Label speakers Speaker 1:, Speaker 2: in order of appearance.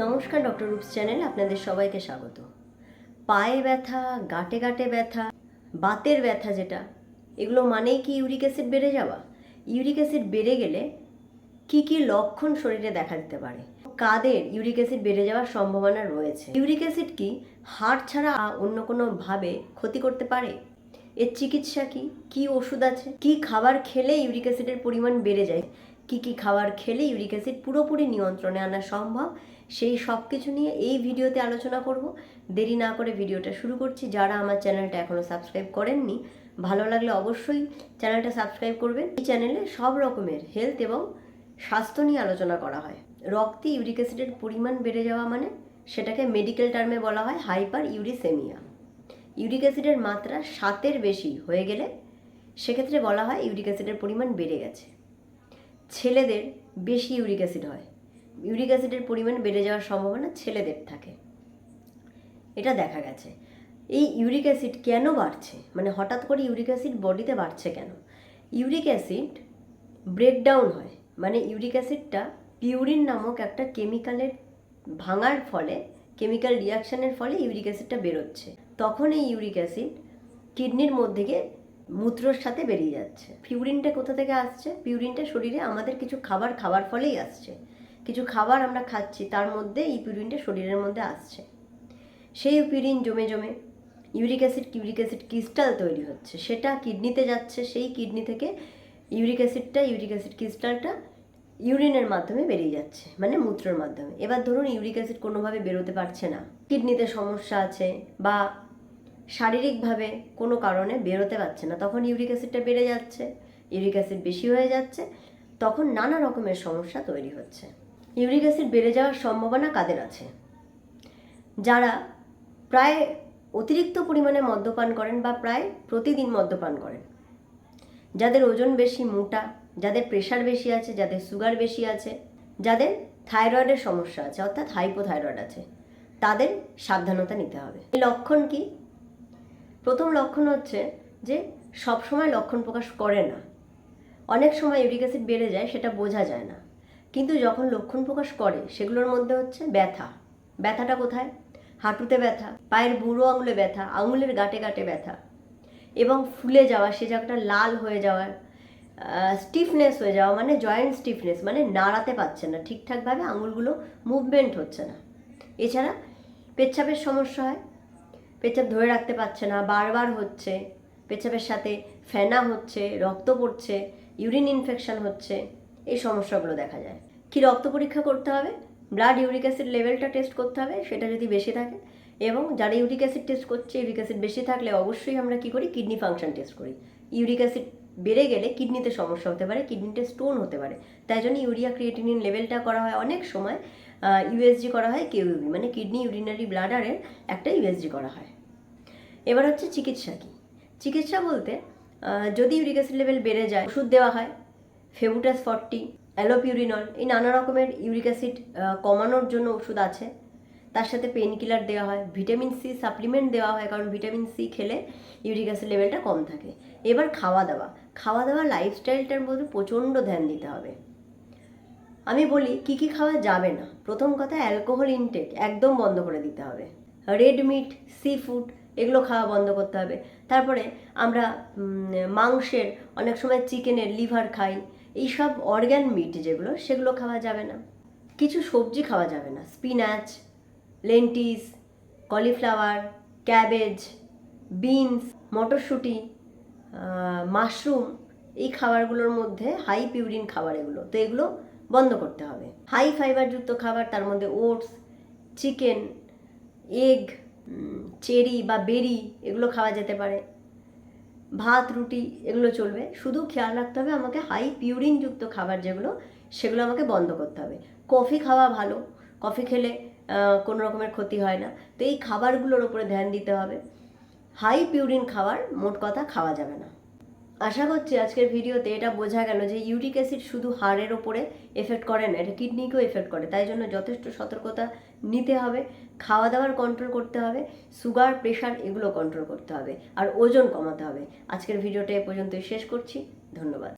Speaker 1: নমস্কার, doctor রূপস channel, আপনাদের সবাইকে স্বাগত। পায়ে ব্যথা, গাঁটে গাঁটে ব্যথা, বাতের ব্যথা যেটা, এগুলো মানেই কি ইউরিক অ্যাসিড বেড়ে যাওয়া? ইউরিক অ্যাসিড বেড়ে গেলে কি কি লক্ষণ শরীরে দেখা দিতে পারে? কাদের ইউরিক অ্যাসিড বেড়ে যাওয়ার সম্ভাবনা রয়েছে? ইউরিক অ্যাসিড কি হাড় ছাড়া অন্য কোনো ভাবে ক্ষতি করতে পারে? এর চিকিৎসা কি? কি ওষুধ আছে? কি খাবার খেলে ইউরিক অ্যাসিডের পরিমাণ বেড়ে যায়? কি কি খাবার খেলে ইউরিক অ্যাসিড পুরোপুরি নিয়ন্ত্রণে আনা সম্ভব, সেই সব কিছু নিয়ে এই ভিডিওতে আলোচনা করব। দেরি না করে ভিডিওটা শুরু করছি। যারা আমার চ্যানেলটা এখনও সাবস্ক্রাইব করেননি, ভালো লাগলে অবশ্যই চ্যানেলটা সাবস্ক্রাইব করবেন। এই চ্যানেলে সব রকমের হেলথ এবং স্বাস্থ্য নিয়ে আলোচনা করা হয়। রক্তে ইউরিক অ্যাসিডের পরিমাণ বেড়ে যাওয়া মানে সেটাকে মেডিকেল টার্মে বলা হয় হাইপার ইউরিসেমিয়া ইউরিক অ্যাসিডের মাত্রা সাতের বেশি হয়ে গেলে সেক্ষেত্রে বলা হয় ইউরিক অ্যাসিডের পরিমাণ বেড়ে গেছে। ছেলেদের বেশি ইউরিক অ্যাসিড হয়। ইউরিক অ্যাসিডের পরিমাণ বেড়ে যাওয়ার সম্ভাবনা ছেলেদের থাকে। এটা দেখা গেছে। এই ইউরিক অ্যাসিড কেন বাড়ছে? মানে হঠাৎ করে ইউরিক অ্যাসিড বডিতে বাড়ছে কেন? ইউরিক অ্যাসিড ব্রেকডাউন হয়। মানে ইউরিক অ্যাসিডটা পিউরিন নামক একটা কেমিক্যালের ভাঙার ফলে কেমিক্যাল রিয়াকশনের ফলে ইউরিক অ্যাসিডটা বেরোচ্ছে। তখন এই ইউরিক অ্যাসিড কিডনির মধ্যে গিয়ে মূত্রর সাথে বেরিয়ে যাচ্ছে। পিউরিনটা কোথা থেকে আসছে? পিউরিনটা শরীরে আমাদের কিছু খাবার খাওয়ার ফলেই আসছে। কিছু খাবার আমরা খাচ্ছি, তার মধ্যে এই পিউরিনটা শরীরের মধ্যে আসছে। সেই পিউরিন জমে জমে uric acid uric acid crystal তৈরি হচ্ছে। সেটা কিডনিতে যাচ্ছে, সেই কিডনি থেকে ইউরিক অ্যাসিডটা ইউরিক অ্যাসিড ক্রিস্টালটা ইউরিনের মাধ্যমে বেরিয়ে যাচ্ছে মানে মূত্রের মাধ্যমে। এবার ধরুন ইউরিক অ্যাসিড কোনোভাবে বেরোতে পারছে না। কিডনিতে সমস্যা আছে বা শারীরিকভাবে কোনো কারণে বেরোতে পারছে না। তখন ইউরিক অ্যাসিডটা বেড়ে যাচ্ছে, ইউরিক অ্যাসিড বেশি হয়ে যাচ্ছে, তখন নানা রকমের সমস্যা তৈরি হচ্ছে। ইউরিক অ্যাসিড বেড়ে যাওয়ার সম্ভাবনা কাদের আছে? যারা প্রায় অতিরিক্ত পরিমাণে মদ্যপান করেন বা প্রায় প্রতিদিন মদ্যপান করেন, যাদের ওজন বেশি, মোটা, যাদের প্রেশার বেশি আছে, যাদের সুগার বেশি আছে, যাদের থাইরয়েডের সমস্যা আছে, অর্থাৎ হাইপোথাইরয়েড আছে, তাদের সাবধানতা নিতে হবে। লক্ষণ কি? প্রথম লক্ষণ হচ্ছে যে সব সময় লক্ষণ প্রকাশ করে না। অনেক সময় ইউরিক অ্যাসিড বেড়ে যায়, সেটা বোঝা যায় না। কিন্তু যখন লক্ষণ প্রকাশ করে, সেগুলোর মধ্যে হচ্ছে ব্যথা। ব্যথাটা কোথায়? হাঁটুতে ব্যথা, পায়ের বুড়ো আঙুলে ব্যথা, আঙুলের গাঁটে গাঁটে ব্যথা এবং ফুলে যাওয়া, সে জায়গাটা লাল হয়ে যাওয়া স্টিফনেস হয়ে যাওয়া মানে জয়েন্ট স্টিফনেস মানে নাড়াতে পারছে না। ঠিকঠাকভাবে আঙুলগুলো মুভমেন্ট হচ্ছে না। এছাড়া পেচ্ছাপের সমস্যা হয় পেচ্ছাপ ধরে রাখতে পারছে না, বারবার হচ্ছে। পেচ্ছাপের সাথে ফেনা হচ্ছে, রক্ত পড়ছে, ইউরিন ইনফেকশন হচ্ছে, এই সমস্যাগুলো দেখা যায়। কি রক্ত পরীক্ষা করতে হবে? ব্লাড ইউরিক অ্যাসিড লেভেলটা টেস্ট করতে হবে, সেটা যদি বেশি থাকে। এবং যারা ইউরিক অ্যাসিড টেস্ট করছে ইউরিক অ্যাসিড বেশি থাকলে অবশ্যই আমরা কি করি? কিডনি ফাংশন টেস্ট করি। ইউরিক অ্যাসিড বেড়ে গেলে কিডনিতে সমস্যা হতে পারে কিডনিতে স্টোন হতে পারে। তাই জন্য ইউরিয়া ক্রিয়েটিনিন লেভেলটা করা হয় অনেক সময় ইউএসজি করা হয় কেউবি মানে কিডনি ইউরিনারি ব্লাডারের একটা ইউএসজি করা হয়। এবার হচ্ছে চিকিৎসা কী? চিকিৎসা বলতে যদি ইউরিক অ্যাসিড লেভেল বেড়ে যায়, ওষুধ দেওয়া হয়, ফেবুটাস ফর্টি, অ্যালোপিউরিনল, এই নানা রকমের ইউরিক অ্যাসিড কমানোর জন্য ওষুধ আছে। তার সাথে পেন কিলার দেওয়া হয় ভিটামিন সি সাপ্লিমেন্ট দেওয়া হয়, কারণ ভিটামিন সি খেলে ইউরিক অ্যাসিড লেভেলটা কম থাকে। এবার খাওয়া দাওয়া খাওয়া দাওয়া লাইফস্টাইলটার মধ্যে প্রচণ্ড ধ্যান দিতে হবে। আমি বলি, কি কি খাওয়া যাবে না? প্রথম কথা অ্যালকোহল ইনটেক একদম বন্ধ করে দিতে হবে। রেড মিট সি ফুড এগুলো খাওয়া বন্ধ করতে হবে। তারপরে আমরা মাংসের, অনেক সময় চিকেনের লিভার খাই, এইসব অর্গ্যান মিট যেগুলো, সেগুলো খাওয়া যাবে না। কিছু সবজি খাওয়া যাবে না। Spinach, lentils, cauliflower, cabbage, beans, মটরশুঁটি মাশরুম, এই খাবারগুলোর মধ্যে হাই পিউরিন খাবার এগুলো। তো এগুলো বন্ধ করতে হবে। হাই ফাইবারযুক্ত খাবার, তার মধ্যে ওটস, চিকেন, এগ চেরি বা বেরি এগুলো খাওয়া যেতে পারে। ভাত, রুটি এগুলো চলবে। শুধু খেয়াল রাখতে হবে আমাকে হাই পিউরিনযুক্ত খাবার যেগুলো, সেগুলো আমাকে বন্ধ করতে হবে। কফি খাওয়া ভালো। কফি খেলে কোনো রকমের ক্ষতি হয় না। তো এই খাবারগুলোর উপরে ধ্যান দিতে হবে। হাই পিউরিন খাবার মোট কথা খাওয়া যাবে না। আশা করছি আজকের ভিডিওতে এটা বোঝা গেল যে ইউরিক অ্যাসিড শুধু হাড়ের ওপরে এফেক্ট করে না, এটা কিডনিকেও এফেক্ট করে। তাই জন্য যথেষ্ট সতর্কতা নিতে হবে। খাওয়া দাওয়ার কন্ট্রোল করতে হবে সুগার প্রেশার এগুলো কন্ট্রোল করতে হবে, আর ওজন কমাতে হবে। আজকের ভিডিওটা এ পর্যন্তই শেষ করছি, ধন্যবাদ।